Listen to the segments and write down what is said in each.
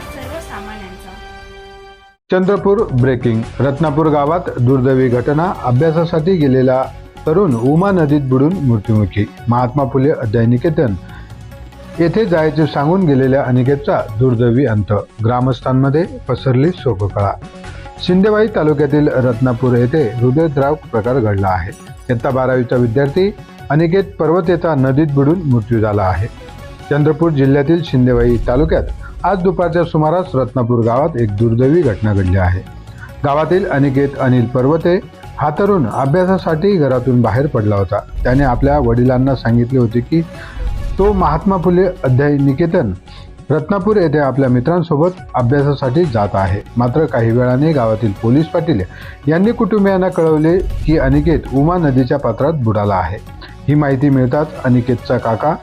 सर्वसामान्यांचा. चंद्रपूर ब्रेकिंग रत्नापूर गावात दुर्दैवी घटना अभ्यासासाठी गेलेला तरुण उमा नदीत बुडून मृत्युमुखी महात्मा फुले अध्यायनिकेतन येथे जायचे सांगून गेलेल्या अनिकेतचा दुर्दैवी अंत ग्रामस्थांमध्ये पसरली शोककळा. शिंदेवाई तालुक्यातील रत्नापूर येथे हृदयद्राव प्रकार घडला आहे. इयत्ता बारावीचा विद्यार्थी अनिकेत पर्वतेचा नदीत बुडून मृत्यू झाला आहे. चंद्रपूर जिल्ह्यातील शिंदेवाई तालुक्यात आज दुपारच्या सुमारास रत्नापूर गावात एक दुर्दैवी घटना घडली आहे. गावातील अनिकेत अनिल पर्वते हा तरुण अभ्यासासाठी घरातून बाहेर पडला होता. त्याने आपल्या वडिलांना सांगितले होते की तो महात्मा फुले अध्याय निकेतन रत्नापूर येथे आपल्या मित्रांसोबत अभ्यासासाठी जात आहे. मात्र काही वेळाने गावातील पोलीस पाटील यांनी कुटुंबियांना कळवले की अनिकेत उमा नदीच्या पात्रात बुडाला आहे. ही माहिती मिळताच अनिकेतचा काका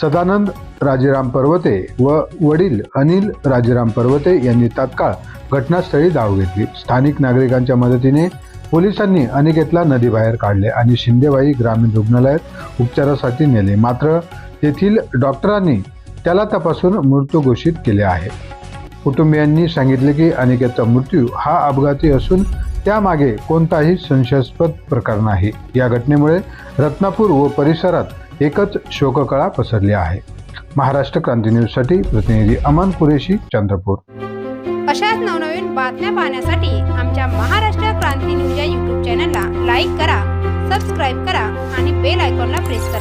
सदानंद राजेराम पर्वते व वडील अनिल राजेराम पर्वते यांनी तात्काळ घटनास्थळी धाव घेतली. स्थानिक नागरिकांच्या मदतीने पोलिसांनी अनिकेतला नदीबाहेर काढले आणि शिंदेवाई ग्रामीण रुग्णालयात उपचारासाठी नेले. मात्र तेथील डॉक्टरांनी त्याला तपासून मृत्यू घोषित केले आहे. कुटुंबियांनी सांगितले की अनिकेतचा मृत्यू हा अपघाती असून त्यामागे कोणताही संशयास्पद प्रकार नाही. या घटनेमुळे रत्नापूर व परिसरात एकच शोककळा पसरली आहे. महाराष्ट्र क्रांती न्यूजसाठी प्रतिनिधी अमन कुरेशी चंद्रपूर. अशाच नवनवीन बातम्या पाहण्यासाठी आमच्या महाराष्ट्र क्रांती न्यूज या यूट्यूब चॅनलला लाईक करा सबस्क्राईब करा आणि बेल आयकॉनला प्रेस करा.